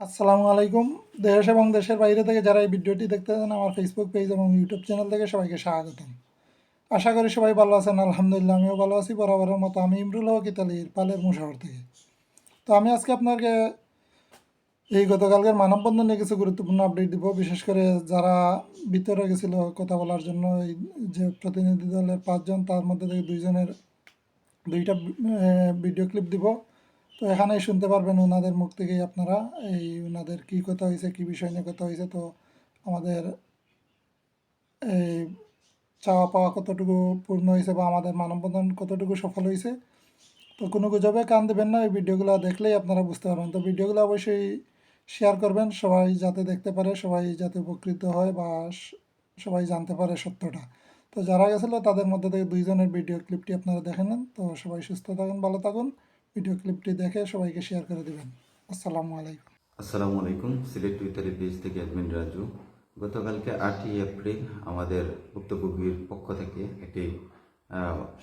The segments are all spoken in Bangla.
আসসালামু আলাইকুম। দেশ এবং দেশের বাইরে থেকে যারা এই ভিডিওটি দেখতে চান, আমার ফেসবুক পেজ এবং ইউটিউব চ্যানেল থেকে সবাইকে স্বাগতম। আশা করি সবাই ভালো আছেন, আলহামদুলিল্লাহ আমিও ভালো আছি। বরাবরের মতো আমি ইমরুল হক, ইতালির পালের মুশহর থেকে। তো আমি আজকে আপনাকে এই গতকালকের মানববন্ধন নিয়ে কিছু গুরুত্বপূর্ণ আপডেট দিব। বিশেষ করে যারা ভিতরে গেছিল কথা বলার জন্য, এই যে প্রতিনিধি দলের পাঁচজন, তার মধ্যে থেকে দুইজনের দুইটা ভিডিও ক্লিপ দিব। তো এখানেই শুনতে পারবেন ওনাদের মুখ থেকেই আপনারা এই ওনাদের কী কথা হয়েছে, কী বিষয় নিয়ে কথা হয়েছে। তো আমাদের এই চাওয়া পাওয়া কতটুকু পূর্ণ হয়েছে বা আমাদের মানববন্ধন কতটুকু সফল হয়েছে, তো কোনো গুজবে কান দেবেন না। এই ভিডিওগুলো দেখলেই আপনারা বুঝতে পারবেন। তো ভিডিওগুলো অবশ্যই শেয়ার করবেন। সবাই যাতে দেখতে পারে, সবাই যাতে উপকৃত হয় বা সবাই জানতে পারে সত্যটা। তো যারা গেছিল, তাদের মধ্যে থেকে দুইজনের ভিডিও ক্লিপটি আপনারা দেখে নেন। তো সবাই সুস্থ থাকুন, ভালো থাকুন। ভিডিও ক্লিপটি দেখে সবাইকে শেয়ার করে দেবেন। আসসালামু আলাইকুম। আসসালামু আলাইকুম। সিলেট টুইটারের পেজ থেকে অ্যাডমিন রাজু। গতকালকে আটই এপ্রিল আমাদের ভুক্তভোগীর পক্ষ থেকে একটি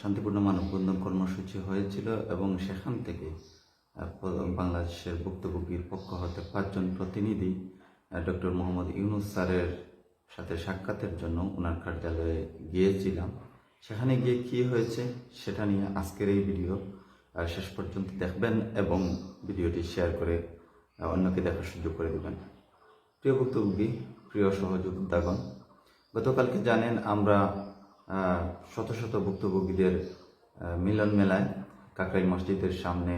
শান্তিপূর্ণ মানববন্ধন কর্মসূচি হয়েছিল এবং সেখান থেকে বাংলাদেশের ভুক্তভোগীর পক্ষ হতে পাঁচজন প্রতিনিধি ডক্টর মোহাম্মদ ইউনুস স্যারের সাথে সাক্ষাতের জন্য ওনার কার্যালয়ে গিয়েছিলাম। সেখানে গিয়ে কী হয়েছে সেটা নিয়ে আজকের এই ভিডিও শেষ পর্যন্ত দেখবেন এবং ভিডিওটি শেয়ার করে অন্যকে দেখার সুযোগ করে দেবেন। প্রিয় ভুক্তভোগী, প্রিয় সহযোদ্ধাগণ, গতকালকে জানেন আমরা শত শত ভুক্তভোগীদের মিলন মেলায় কাকরাই মসজিদের সামনে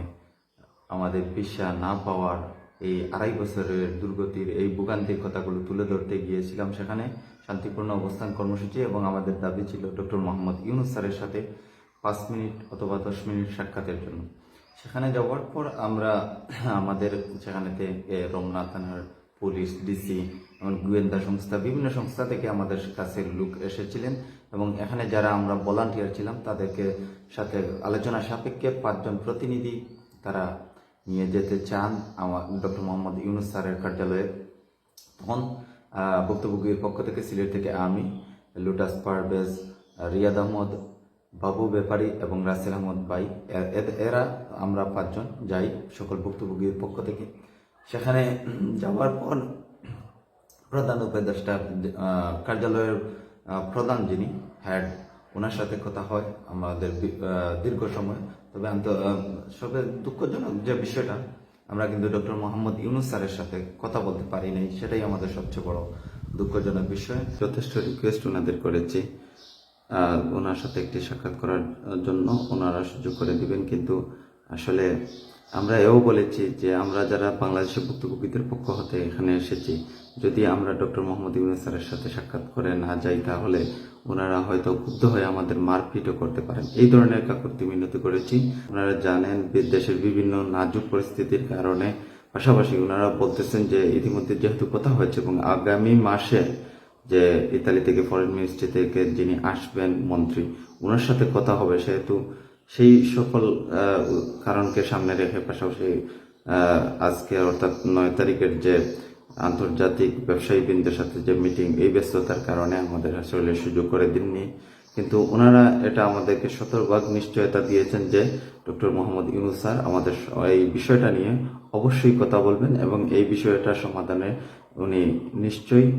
আমাদের ভিসা না পাওয়ার এই আড়াই বছরের দুর্গতির এই ভোগান্তির কথাগুলো তুলে ধরতে গিয়েছিলাম। সেখানে শান্তিপূর্ণ অবস্থান কর্মসূচি এবং আমাদের দাবি ছিল ডক্টর মোহাম্মদ ইউনুস স্যারের সাথে পাঁচ মিনিট অথবা দশ মিনিট সাক্ষাতের জন্য। সেখানে যাওয়ার পর আমরা আমাদের সেখানেতে রমনা থানার পুলিশ, ডিসি এবং গোয়েন্দা সংস্থা, বিভিন্ন সংস্থা থেকে আমাদের কাছে লোক এসেছিলেন এবং এখানে যারা আমরা ভলান্টিয়ার ছিলাম, তাদেরকে সাথে আলোচনা সাপেক্ষে পাঁচজন প্রতিনিধি তারা নিয়ে যেতে চান। আমার ডক্টর মোহাম্মদ ইউনুস স্যারের কার্যালয়ে তখন ভুক্তভোগীর পক্ষ থেকে সিলেট থেকে আমি, লুটাস পারভেজ, রিয়াদ আহমদ বাবু, ব্যাপারী এবং রাসেল আহমদ এ- এরা আমরা পাঁচজন যাই সকল ভুক্তভোগীর পক্ষ থেকে। সেখানে যাওয়ার পর প্রধান উপদেষ্টা কার্যালয়ের প্রধান যিনি হেড ওনার সাথে কথা হয় আমাদের দীর্ঘ সময়। তবে সবে দুঃখজনক যে বিষয়টা, আমরা কিন্তু ডক্টর মোহাম্মদ ইউনুস স্যারের সাথে কথা বলতে পারি নাই, সেটাই আমাদের সবচেয়ে বড় দুঃখজনক বিষয়। যথেষ্ট রিকোয়েস্ট ওনাদের করেছি। ওনার সাথে একটি সাক্ষাৎ করার জন্য ওনারা সুযোগ করে দিবেন। কিন্তু আসলে আমরা এও বলেছি যে আমরা যারা বাংলাদেশের ভুক্তভোগীদের পক্ষ হতে এখানে এসেছি, যদি আমরা ডক্টর মোহাম্মদ ইউনুস স্যারের সাথে সাক্ষাৎ করে না যাই, তাহলে ওনারা হয়তো ক্ষুব্ধ হয়ে আমাদের মারপিটও করতে পারেন। এই ধরনের কাকুতি মিনতি করেছি। ওনারা জানেন দেশের বিভিন্ন নাজুক পরিস্থিতির কারণে। পাশাপাশি ওনারা বলতেছেন যে ইতিমধ্যে যেহেতু কথা হয়েছে এবং আগামী মাসে যে ইতালি থেকে ফরেন মিনিস্ট্রি থেকে যিনি আসবেন মন্ত্রী ওনার সাথে কথা হবে সেহেতু সেই সকল কারণকে সামনে রেখে পাশাপাশি আজকে অর্থাৎ নয় তারিখের যে আন্তর্জাতিক ব্যবসায়ীবৃন্দের সাথে যে মিটিং এই ব্যস্ততার কারণে আমাদের আসলে সুযোগ করে দিননি। কিন্তু ওনারা এটা আমাদেরকে শতভাগ নিশ্চয়তা দিয়েছেন যে ডক্টর মোহাম্মদ ইউনুস স্যার আমাদের এই বিষয়টা নিয়ে অবশ্যই কথা বলবেন এবং এই বিষয়টা সমাধানে উনি নিশ্চয়ই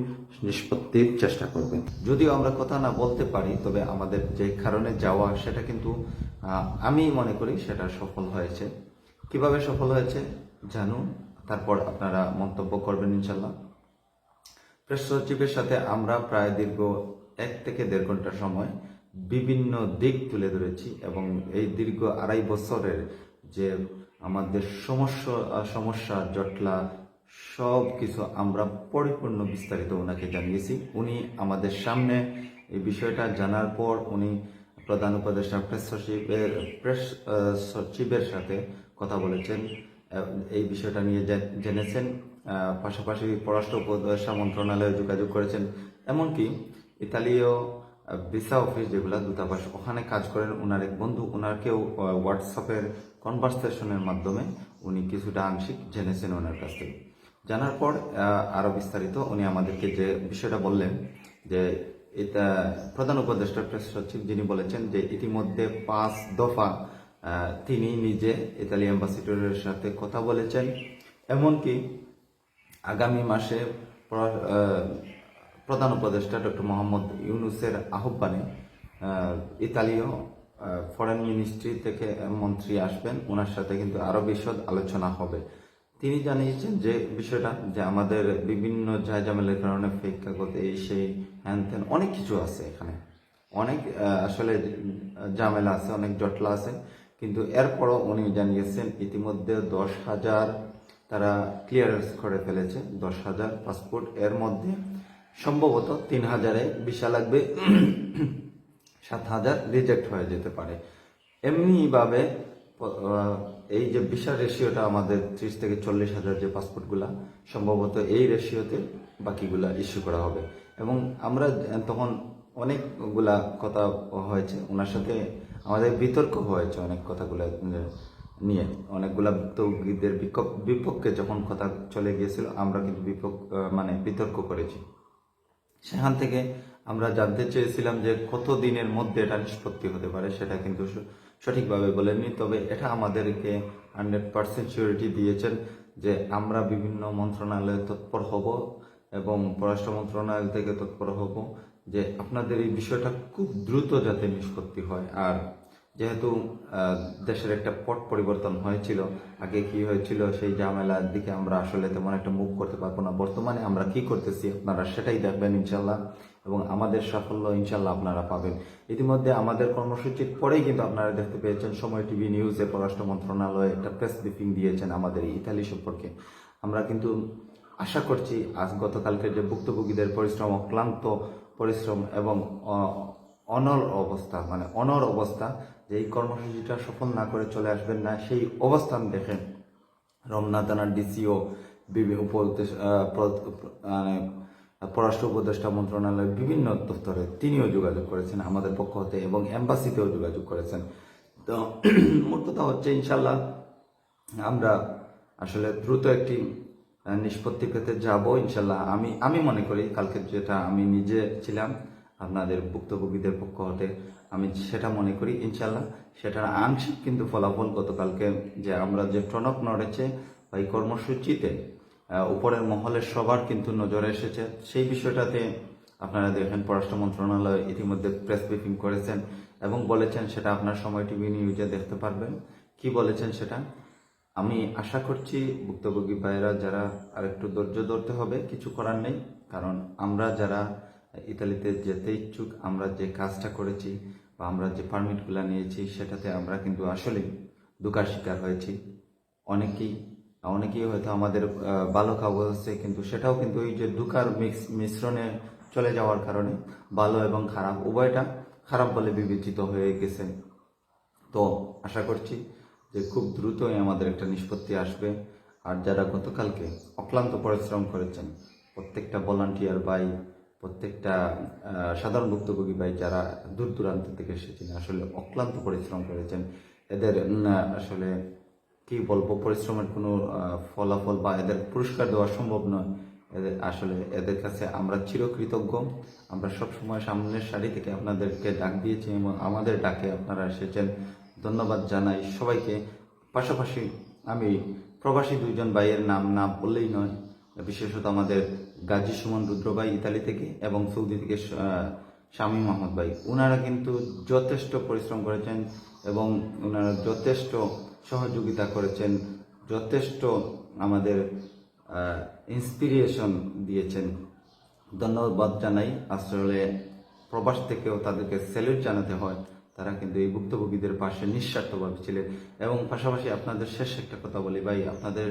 নিষ্পত্তির চেষ্টা করবেন যদিও আমরা কথা না বলতে পারি, তবে আমাদের যে কারণে যাওয়া সেটা কিন্তু আমি মনে করি সেটা সফল হয়েছে। কীভাবে সফল হয়েছে জানুন, তারপর আপনারা মন্তব্য করবেন ইনশাল্লাহ প্রেস সচিবের সাথে আমরা প্রায় দীর্ঘ এক থেকে দেড় ঘণ্টা সময় বিভিন্ন দিক তুলে ধরেছি এবং এই দীর্ঘ আড়াই বছরের যে আমাদের সমস্যা সমস্যা, জটলা সব কিছু আমরা পরিপূর্ণ বিস্তারিত ওনাকে জানিয়েছি। উনি আমাদের সামনে এই বিষয়টা জানার পর উনি প্রধান উপদেষ্টা প্রেস সচিবের প্রেস সচিবের সাথে কথা বলেছেন এই বিষয়টা নিয়ে জেনেছেন পাশাপাশি পররাষ্ট্র উপদেষ্টা মন্ত্রণালয়ে যোগাযোগ করেছেন। এমনকি ইতালীয় ভিসা অফিস যেগুলা দূতাবাস, ওখানে কাজ করেন ওনার এক বন্ধু ওনারকেও হোয়াটসঅ্যাপের কনভারসেশনের মাধ্যমে উনি কিছুটা আংশিক জেনেছেন ওনার কাছ থেকে। জানার পর আহ, আরও বিস্তারিত উনি আমাদেরকে যে বিষয়টা বললেন যে এটা প্রধান উপদেষ্টা প্রেস সচিব যিনি বলেছেন যে ইতিমধ্যে পাঁচ দফা তিনি নিজে ইতালি অ্যাম্বাসিডরের সাথে কথা বলেছেন। এমনকি আগামী মাসে প্রধান উপদেষ্টা ডক্টর মোহাম্মদ ইউনুসের আহ্বানে ইতালীয় ফরেন মিনিস্ট্রি থেকে মন্ত্রী আসবেন। ওনার সাথে কিন্তু আরও বিশদ আলোচনা হবে। তিনি জানিয়েছেন যে বিষয়টা, যে আমাদের বিভিন্ন ঝামেলার কারণে ফেক কাগজ, এই সেই, হ্যান ত্যান, অনেক কিছু আছে এখানে। অনেক আসলে ঝামেলা আছে, অনেক জটলা আছে। কিন্তু এরপরও উনি জানিয়েছেন, ইতিমধ্যে দশ হাজার তারা ক্লিয়ারেন্স করে ফেলেছে, দশ হাজার পাসপোর্ট এর মধ্যে সম্ভবত তিন হাজারে ভিসা লাগবে, সাত হাজার রিজেক্ট হয়ে যেতে পারে। এমনিভাবে এই যে ভিসার রেশিওটা আমাদের ত্রিশ থেকে চল্লিশ হাজার যে পাসপোর্টগুলা, সম্ভবত এই রেশিওতে বাকিগুলা ইস্যু করা হবে। এবং আমরা তখন অনেকগুলা কথা হয়েছে, ওনার সাথে আমাদের বিতর্ক হয়েছে অনেক কথাগুলো নিয়ে। অনেকগুলা ভুক্তভোগীদের বিপক্ষে যখন কথা চলে গিয়েছিল, আমরা কিন্তু বিপক্ষ মানে বিতর্ক করেছি। সেখান থেকে আমরা জানতে চেয়েছিলাম যে কত দিনের মধ্যে এটা নিষ্পত্তি হতে পারে, সেটা কিন্তু সঠিকভাবে বলেননি, তবে এটা আমাদেরকে হান্ড্রেড পার্সেন্ট সিউরিটি দিয়েছেন যে আমরা বিভিন্ন মন্ত্রণালয়ে তৎপর হব এবং পররাষ্ট্র মন্ত্রণালয় থেকে তৎপর হব যে আপনাদের এই বিষয়টা খুব দ্রুত যাতে নিষ্পত্তি হয়। আর যেহেতু দেশের একটা পট পরিবর্তন হয়েছিল, আগে কি হয়েছিল, সেই ঝামেলার দিকে আমরা আসলে তেমন একটা মুভ করতে পারব না। বর্তমানে আমরা কি করতেছি, আপনারা সেটাই দেখবেন ইনশাল্লাহ এবং আমাদের সাফল্য ইনশাল্লাহ আপনারা পাবেন। ইতিমধ্যে আমাদের কর্মসূচির পরেই কিন্তু আপনারা দেখতে পেয়েছেন সময় টিভি নিউজে পররাষ্ট্র মন্ত্রণালয়ে একটা প্রেস ব্রিফিং দিয়েছেন আমাদের ইতালি সম্পর্কে। আমরা কিন্তু আশা করছি আজ গতকালকে যে ভুক্তভোগীদের পরিশ্রম, অক্লান্ত পরিশ্রম এবং অনর অবস্থা মানে অনর অবস্থা, যে এই কর্মসূচিটা সফল না করে চলে আসবেন না, সেই অবস্থান দেখে রমনা থানার ডিসিও বিভিন্ন পররাষ্ট্র উপদেষ্টা মন্ত্রণালয়ের বিভিন্ন দপ্তরে তিনিও যোগাযোগ করেছেন আমাদের পক্ষ হতে এবং এম্বাসিতেও যোগাযোগ করেছেন। তো মোট কথা হচ্ছে ইনশাল্লাহ আমরা আসলে দ্রুত একটি নিষ্পত্তি পেতে যাব ইনশাল্লাহ আমি আমি মনে করি কালকে যেটা আমি নিজে ছিলাম, আপনাদের ভুক্তভোগীদের পক্ষ হতে আমি সেটা মনে করি ইনশাল্লাহ সেটার আংশিক কিন্তু ফলাফল গতকালকে যে আমরা যে টনক নড়েছে বা এই কর্মসূচিতে উপরের মহলের সবার কিন্তু নজরে এসেছে। সেই বিষয়টাতে আপনারা দেখেন, পররাষ্ট্র মন্ত্রণালয় ইতিমধ্যে প্রেস ব্রিফিং করেছেন এবং বলেছেন সেটা আপনার সময় টিভি নিউজে দেখতে পারবেন। কি বলেছেন সেটা? আমি আশা করছি ভুক্তভোগী ভাইয়েরা যারা আরেকটু ধৈর্য ধরতে হবে, কিছু করার নেই। কারণ আমরা যারা ইতালিতে যেতে ইচ্ছুক, আমরা যে কাজটা করেছি বা আমরা যে পারমিটগুলো নিয়েছি, সেটাতে আমরা কিন্তু আসলে দুকার শিকার হয়েছি। অনেকেই অনেকেই হয়তো আমাদের ভালো কাগজ আছে, কিন্তু সেটাও কিন্তু ওই যে দুকার মিক্স, মিশ্রণে চলে যাওয়ার কারণে ভালো এবং খারাপ উভয়টা খারাপ বলে বিবেচিত হয়ে গেছে তো আশা করছি যে খুব দ্রুতই আমাদের একটা নিষ্পত্তি আসবে। আর যারা গতকালকে অক্লান্ত পরিশ্রম করেছেন, প্রত্যেকটা ভলান্টিয়ার ভাই, প্রত্যেকটা সাধারণ ভুক্তভোগী ভাই যারা দূর দূরান্ত থেকে এসেছেন, আসলে অক্লান্ত পরিশ্রম করেছেন, এদের আসলে কি বলব, পরিশ্রমের কোনো ফলাফল বা এদের পুরস্কার দেওয়া সম্ভব নয়। এদের, আসলে এদের কাছে আমরা চিরকৃতজ্ঞ। আমরা সব সময় সামনের সারি থেকে আপনাদেরকে ডাক দিয়েছি এবং আমাদের ডাকে আপনারা এসেছেন। ধন্যবাদ জানাই সবাইকে। পাশাপাশি আমি প্রবাসী দুইজন ভাইয়ের নাম না বললেই নয়, বিশেষত আমাদের গাজী সুমন রুদ্র ভাই ইতালি থেকে এবং সৌদি থেকে শামীম মাহমুদ ভাই। ওনারা কিন্তু যথেষ্ট পরিশ্রম করেছেন এবং ওনারা যথেষ্ট সহযোগিতা করেছেন, যথেষ্ট আমাদের ইন্সপিরিয়েশন দিয়েছেন। ধন্যবাদ জানাই। আসলে প্রবাস থেকেও তাদেরকে স্যালুট জানাতে হয়। তারা কিন্তু এই ভুক্তভোগীদের পাশে নিঃস্বার্থভাবে ছিলেন। এবং পাশাপাশি আপনাদের শেষ একটা কথা বলি ভাই, আপনাদের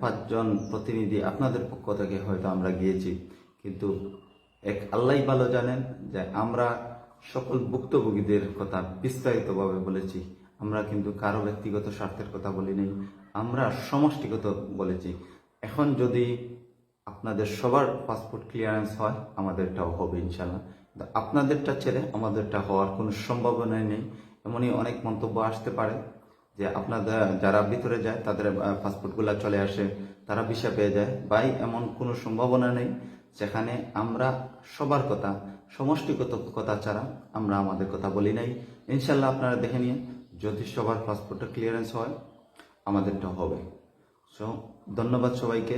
পাঁচজন প্রতিনিধি আপনাদের পক্ষ থেকে হয়তো আমরা গিয়েছি। কিন্তু এক আল্লাহ ভালো জানেন যে আমরা সকল ভুক্তভোগীদের কথা বিস্তারিতভাবে বলেছি। আমরা কিন্তু কারও ব্যক্তিগত স্বার্থের কথা বলি নাই, আমরা সমষ্টিগত বলেছি। এখন যদি আপনাদের সবার পাসপোর্ট ক্লিয়ারেন্স হয়, আমাদেরটাও হবে ইনশাল্লাহ আপনাদেরটা ছেড়ে আমাদেরটা হওয়ার কোনো সম্ভাবনাই নেই। এমনই অনেক মন্তব্য আসতে পারে যে আপনাদের, যারা ভিতরে যায়, তাদের পাসপোর্টগুলো চলে আসে, তারা ভিসা পেয়ে যায়। বাই এমন কোনো সম্ভাবনা নেই যেখানে আমরা সবার কথা, সমষ্টিগত কথা ছাড়া আমরা আমাদের কথা বলি নাই। ইনশাল্লাহ আপনারা দেখে নিয়ে যদি সবার পাসপোর্টটা ক্লিয়ারেন্স হয়, আমাদেরটা হবে। সো ধন্যবাদ সবাইকে।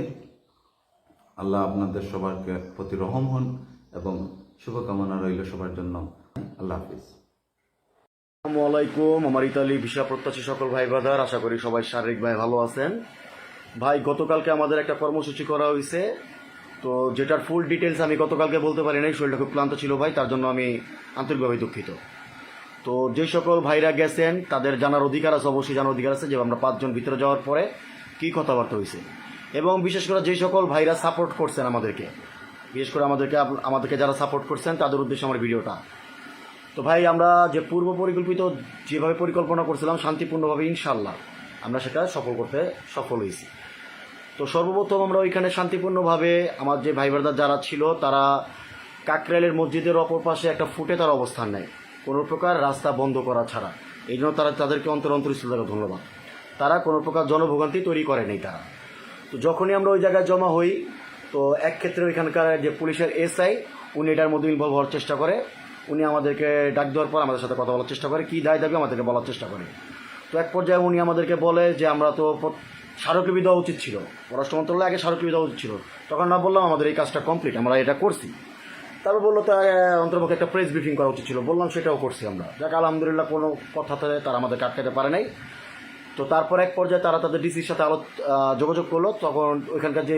আল্লাহ আপনাদের সবার প্রতি রহম হন এবং শুভকামনা রইল সবার জন্য। আল্লাহ হাফিজ। আসসালামু আলাইকুম। আমার ইতালি ভিসা প্রত্যাশী সকল ভাই ব্রাদার আশা করি সবাই শারীরিক ভাই ভালো আছেন। ভাই, গতকালকে আমাদের একটা কর্মসূচি করা হয়েছে তো যেটার ফুল ডিটেলস আমি গতকালকে বলতে পারি নাই, শরীরটা খুব ক্লান্ত ছিল ভাই, তার জন্য আমি আন্তরিকভাবে দুঃখিত। তো যে সকল ভাইরা গেছেন, তাদের জানার অধিকার আছে, অবশ্যই জানার অধিকার আছে যে আমরা পাঁচজন ভিতরে যাওয়ার পরে কী কথাবার্তা হয়েছে এবং বিশেষ করে যে সকল ভাইরা সাপোর্ট করছেন আমাদেরকে, বিশেষ করে আমাদেরকে আমাদেরকে যারা সাপোর্ট করছেন, তাদের উদ্দেশ্যে আমার ভিডিওটা। তো ভাই, আমরা যে পূর্ব পরিকল্পিত যেভাবে পরিকল্পনা করছিলাম, শান্তিপূর্ণভাবে ইনশাল্লাহ আমরা সেটা সফল করতে সফল হয়েছি। তো সর্বপ্রথম আমরা ওইখানে শান্তিপূর্ণভাবে আমার যে ভাই ব্রাদার যারা ছিল, তারা কাকরাইলের মসজিদের অপর পাশে একটা ফুটে তার অবস্থান নেয়। কোনো প্রকার রাস্তা বন্ধ করা ছাড়া। এই জন্য তারা তাদেরকে অন্তর অন্তরিস্থ ধন্যবাদ। তারা কোনো প্রকার জনভোগান্তি তৈরি করেনি তারা। তো যখনই আমরা ওই জায়গায় জমা হই, তো এক ক্ষেত্রে ওইখানকার যে পুলিশের এসআই, উনি এটার মধ্যে ইনভলভ হওয়ার চেষ্টা করে। উনি আমাদেরকে ডাক দেওয়ার পর আমাদের সাথে কথা বলার চেষ্টা করে, কী দায় দাবি আমাদেরকে বলার চেষ্টা করে। তো এক পর্যায়ে উনি আমাদেরকে বলে যে, আমরা তো স্মারকলিপি দেওয়া উচিত ছিল। পররাষ্ট্র মন্ত্রণালয়ে আগে স্মারকলিপি দেওয়া উচিত ছিল। তখন না বললাম, আমাদের এই কাজটা কমপ্লিট আমরা এটা করছি। তারপর বলল তো অন্তর্পক্ষে একটা প্রেস ব্রিফিং করা উচিত ছিল। বললাম, সেটাও করছি আমরা। যাক, আলহামদুলিল্লাহ কোনো কথাতে তারা আমাদের আটকাতে পারে নাই। তো তারপর এক পর্যায়ে তারা তাদের ডিসির সাথে আলো যোগাযোগ করল। তখন ওইখানকার যে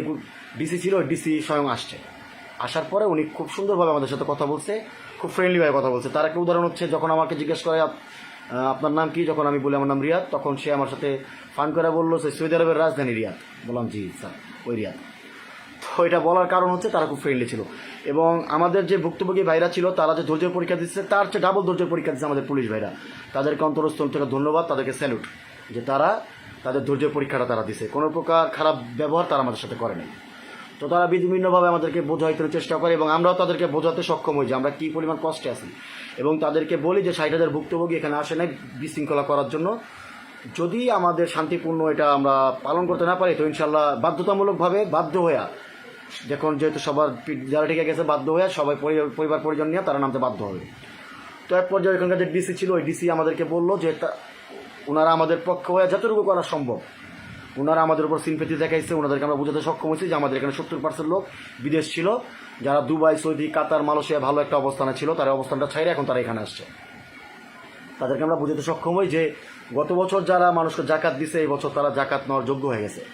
ডিসি ছিল ডিসি স্বয়ং আসছে। আসার পরে উনি খুব সুন্দরভাবে আমাদের সাথে কথা বলছে, খুব ফ্রেন্ডলিভাবে কথা বলছে। তার একটা উদাহরণ হচ্ছে, যখন আমাকে জিজ্ঞেস করে আপনার নাম কি? যখন আমি বলি, আমার নাম রিয়াদ। তখন সে আমার সাথে ফান করে বলল, সে সৌদি আরবের রাজধানী রিয়াদ। বললাম, জি, স্যার, ওই রিয়াদ। তো এটা বলার কারণ হচ্ছে তারা খুব ফ্রেন্ডলি ছিল। এবং আমাদের যে ভুক্তভোগী ভাইরা ছিল, তারা যে ধৈর্যের পরীক্ষা দিচ্ছে, তার চেয়ে ডাবল ধৈর্যের পরীক্ষা দিচ্ছে আমাদের পুলিশ ভাইরা। তাদেরকে অন্তরস্থল থেকে ধন্যবাদ, তাদেরকে স্যালুট যে তারা তাদের ধৈর্যের পরীক্ষাটা তারা দিছে। কোনো প্রকার খারাপ ব্যবহার তারা আমাদের সাথে করেনি তো তারা বিভিন্নভাবে আমাদেরকে বোঝাইতে চেষ্টা করে এবং আমরাও তাদেরকে বোঝাতে সক্ষম হই যে আমরা কী পরিমাণ কষ্টে আছি। এবং তাদেরকে বলি যে ষাট হাজার ভুক্তভোগী এখানে আসে নাই বিশৃঙ্খলা করার জন্য। যদি আমাদের শান্তিপূর্ণ এটা আমরা পালন করতে না পারি, তো ইনশাল্লাহ বাধ্যতামূলকভাবে বাধ্য হয়ে যখন যেহেতু সবার যারা ঠিক গেছে বাধ্য হয়ে, সবাই পরি- পরিবার পরিজন নিয়ে তারা নামতে বাধ্য হবে। তো এক পর্যায়ে ওইখানকার যে ডিসি ছিল, ওই ডিসি আমাদেরকে বলল যে ওনারা আমাদের পক্ষ হয়ে যতটুকু করা সম্ভব, ওনারা আমাদের উপর সিনপেথি দেখাইছে, ওনাদেরকে আমরা বোঝাতে সক্ষম হয়েছি যে আমাদের এখানে সত্তর পার্সেন্ট লোক বিদেশ ছিল, যারা দুবাই, সৌদি, কাতার মালয়েশিয়া ভালো একটা অবস্থানে ছিল, তারা অবস্থানটা ছাইরে এখন তারা এখানে আসছে। তাদেরকে আমরা বুঝাতে সক্ষম হই যে গত বছর যারা মানুষকে জাকাত দিছে, এই বছর তারা জাকাত নেওয়ার যোগ্য হয়ে গেছে।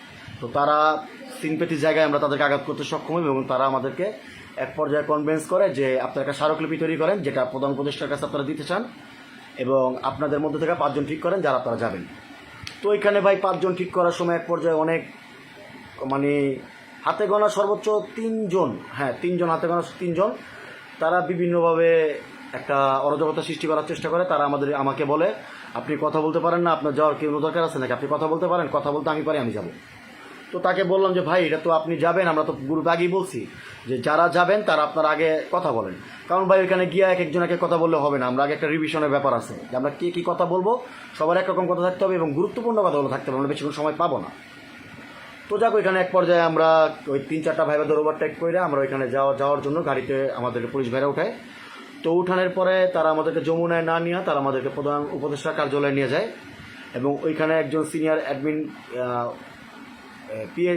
তো তারা সিনপেথি জায়গায় আমরা তাদেরকে আঘাত করতে সক্ষম হই এবং তারা আমাদেরকে এক পর্যায়ে কনভিন্স করে যে আপনারা একটা স্মারকলিপি তৈরি করেন, যেটা প্রধান উপদেষ্টার কাছে আপনারা দিতে চান এবং আপনাদের মধ্যে থেকে পাঁচজন ঠিক করেন যারা আপনারা যাবেন। তো এখানে ভাই পাঁচজন ঠিক করার সময় এক পর্যায়ে অনেক মানে হাতে গোনা সর্বোচ্চ তিনজন হ্যাঁ তিনজন হাতে গোনা তিনজন, তারা বিভিন্নভাবে একটা অরাজকতা সৃষ্টি করার চেষ্টা করে। তারা আমাদের, আমাকে বলে, আপনি কথা বলতে পারেন না, আপনার যাওয়ার কেউ দরকার আছে নাকি? আপনি কথা বলতে পারেন, কথা বলতে আমি পারি, আমি যাব। তো তাকে বললাম যে, ভাই, এটা তো আপনি যাবেন, আমরা তো গ্রুপে আগেই বলছি যে যারা যাবেন, তারা আপনার আগে কথা বলেন। কারণ ভাই, ওইখানে গিয়ে এক একজনকে কথা বললে হবে না। আমরা আগে একটা রিভিশনের ব্যাপার আছে যে, আমরা কে, কী কথা বলব, সবার একরকম কথা থাকতে হবে এবং গুরুত্বপূর্ণ কথাগুলো থাকতে হবে, আমরা বেশিক্ষণ সময় পাবো না। তো যাক, ওইখানে এক পর্যায়ে আমরা ওই তিন, চারটা ভাই ভাইদের ওভারটেক করে আমরা ওইখানে যাওয়া, যাওয়ার জন্য গাড়িতে আমাদেরকে পুলিশ ভাইরা উঠায়। তো উঠানের পরে তারা আমাদেরকে যমুনায় না নিয়ে তারা আমাদেরকে প্রধান উপদেষ্টা কার্যালয়ে নিয়ে যায় এবং ওইখানে একজন সিনিয়র অ্যাডমিন পিএ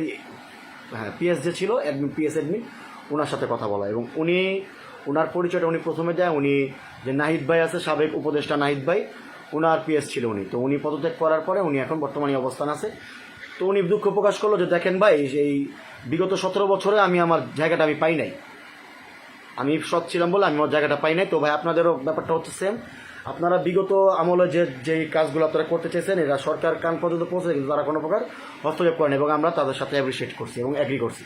হ্যাঁ পিএস যে ছিল, অ্যাডমিন, পিএস অ্যাডমিন, ওনার সাথে কথা বলা। এবং উনি, ওনার পরিচয়টা উনি প্রথমে দেয়, উনি যে নাহিদ ভাই আছে, সাবেক উপদেষ্টা নাহিদ ভাই ওনার পিএস ছিল উনি। তো উনি পদত্যাগ করার পরে উনি এখন বর্তমানে অবস্থান আছে। তো উনি দুঃখ প্রকাশ করল যে, দেখেন ভাই, এই বিগত সতেরো বছরে আমি আমার জায়গাটা আমি পাই নাই। আমি সৎ ছিলাম বলে আমি আমার জায়গাটা পাই নাই। তো ভাই, আপনাদেরও ব্যাপারটা হচ্ছে সেম আপনারা বিগত আমলে যে যেই কাজগুলো আপনারা করতে চেয়েছেন এরা সরকার কান পর্যন্ত পৌঁছে কিন্তু তারা কোনো প্রকার হস্তক্ষেপ করেন এবং আমরা তাদের সাথে অ্যাপ্রিসিয়েট করছি এবং অ্যাগ্রি করছি।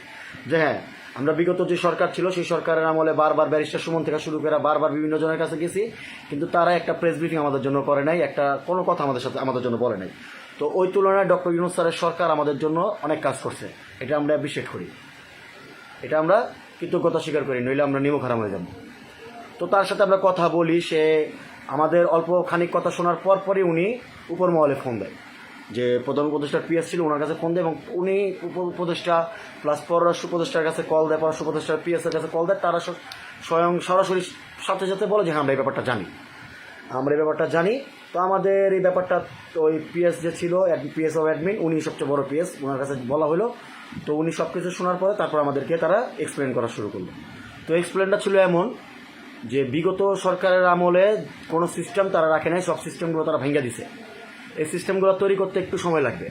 যে হ্যাঁ আমরা বিগত যে সরকার ছিল, সেই সরকারের আমলে বারবার ব্যারিস্টার সুমন থেকে শুরু করে বারবার বিভিন্ন জনের কাছে গেছি, কিন্তু তারা একটা প্রেস ব্রিফিং আমাদের জন্য করে নাই, একটা কোনো কথা আমাদের সাথে, আমাদের জন্য বলে নাই। তো ওই তুলনায় ডক্টর ইউনুস স্যারের সরকার আমাদের জন্য অনেক কাজ করছে, এটা আমরা অ্যাপ্রিসিয়েট করি। এটা আমরা কৃতজ্ঞতা স্বীকার করি, নইলে আমরা নিমক হারাম হয়ে যাব। তো তার সাথে আমরা কথা বলি, সে আমাদের অল্প খানিক কথা শোনার পর পরই উনি উপর মহলে ফোন দেয়। যে প্রধান উপদেষ্টার পিএস ছিল ওনার কাছে ফোন দেয় এবং উনি উপ, উপদেষ্টা প্লাস পররাষ্ট্র উপদেষ্টার কাছে কল দেয়, পররাষ্ট্র উপদেষ্টার পিএস এর কাছে কল দেয়, তারা স্বয়ং সরাসরি সাথে সাথে বলে যে হ্যাঁ আমরা এই ব্যাপারটা জানি। আমরা এই ব্যাপারটা জানি। তো আমাদের এই ব্যাপারটা ওই পিএস যে ছিল পিএস অফ অ্যাডমিন উনি সবচেয়ে বড় পিএস ওনার কাছে বলা হলো। তো উনি সব কিছু শোনার পরে তারপর আমাদেরকে তারা এক্সপ্লেন করা শুরু করল। তো এক্সপ্লেনটা ছিল এমন যে বিগত সরকারের আমলে কোনো সিস্টেম তারা রাখে নাই, সব সিস্টেমগুলো তারা ভেঙে দিছে। এই সিস্টেমগুলো তৈরি করতে একটু সময় লাগবে।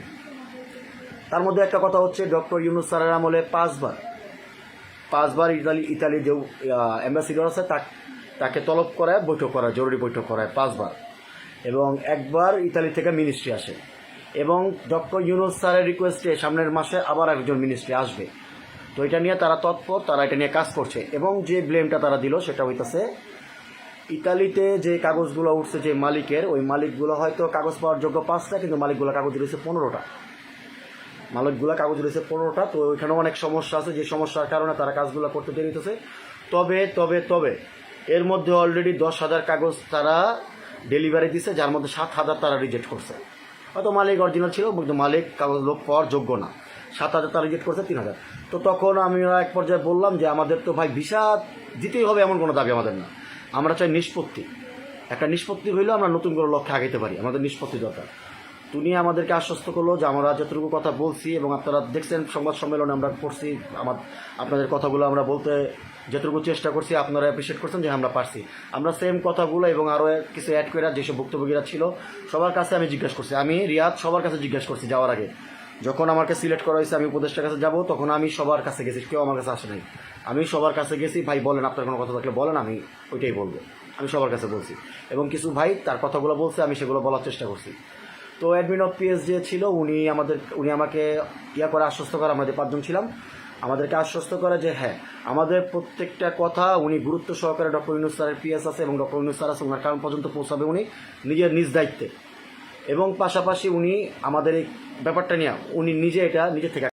তার মধ্যে একটা কথা হচ্ছে, ডক্টর ইউনুস স্যারের আমলে পাঁচবার পাঁচবার ইতালি ইতালি যে অ্যাম্বাসিডর আছে, তাকে তলব করায়, বৈঠক করায়, জরুরি বৈঠক করায় পাঁচবার। এবং একবার ইতালি থেকে মিনিস্ট্রি আসে। এবং ডক্টর ইউনুস স্যারের রিকোয়েস্টে সামনের মাসে আবার একজন মিনিস্ট্রি আসবে। তো এটা নিয়ে তারা তৎপর, তারা এটা নিয়ে কাজ করছে। এবং যে ব্লেমটা তারা দিল সেটা হইতেছে, ইতালিতে যে কাগজগুলো উঠছে যে মালিকের, ওই মালিকগুলো হয়তো কাগজ পাওয়ার যোগ্য পাঁচটা, কিন্তু মালিকগুলো কাগজ রয়েছে পনেরোটা। মালিকগুলো কাগজ রয়েছে পনেরোটা, তো ওইখানেও অনেক সমস্যা আছে। যে সমস্যার কারণে তারা কাজগুলো করতে দেরি হতেছে তবে তবে তবে, এর মধ্যে অলরেডি দশ হাজার কাগজ তারা ডেলিভারি দিছে, যার মধ্যে সাত হাজার তারা রিজেক্ট করছে। হয়তো মালিক অরিজিনাল ছিল, কিন্তু মালিক কাগজ লোক পাওয়ার যোগ্য না। সাত হাজার রিজেক্ট করছে, তিন হাজার। তো তখন আমি এক পর্যায়ে বললাম যে, আমাদের তো ভাই ভিসা দিতেই হবে এমন কোনো দাবি আমাদের না। আমরা চাই নিষ্পত্তি। একটা নিষ্পত্তি হইলেও আমরা নতুন করে লক্ষ্যে আগাইতে পারি, আমাদের নিষ্পত্তি দরকার। তুমি আমাদেরকে আশ্বস্ত করল যে, আমরা যতটুকু কথা বলছি এবং আপনারা দেখছেন সংবাদ সম্মেলনে আমরা করছি আমার, আপনাদের কথাগুলো আমরা বলতে যতটুকু চেষ্টা করছি, আপনারা অ্যাপ্রিসিয়েট করছেন যে আমরা পারছি। আমরা সেম কথাগুলো এবং আরও কিছু অ্যাড করে যেসব ভুক্তভোগীরা ছিল, সবার কাছে আমি জিজ্ঞাসা করছি। আমি রিয়াদ সবার কাছে জিজ্ঞাসা করছি যাওয়ার আগে। যখন আমাকে সিলেক্ট করা হয়েছে, আমি উপদেষ্টার কাছে যাব, তখন আমি সবার কাছে গেছি, কেউ আমার কাছে আসে নাই। আমি সবার কাছে গেছি, ভাই বলেন আপনার কোনো কথা থাকলে বলেন, আমি ওইটাই বলব। আমি সবার কাছে বলছি। এবং কিছু ভাই তার কথাগুলো বলছে, আমি সেগুলো বলার চেষ্টা করছি। তো অ্যাডমিন অফ পিএস যে ছিল, উনি আমাদের, উনি আমাকে ইয়া করে আশ্বস্ত করে আমাদের পাঁচজন ছিলাম, আমাদেরকে আশ্বস্ত করে যে হ্যাঁ আমাদের প্রত্যেকটা কথা উনি গুরুত্ব সহকারে ডক্টর ইউনুস স্যারের পিএস আছে এবং ডক্টর ইউনুস স্যার আছে, ওনার কারণ পর্যন্ত পৌঁছাবে উনি নিজের নিজ দায়িত্বে। এবং পাশাপাশি উনি আমাদের এই ব্যাপারটা নিয়ে উনি নিজে এটা নিজে থেকে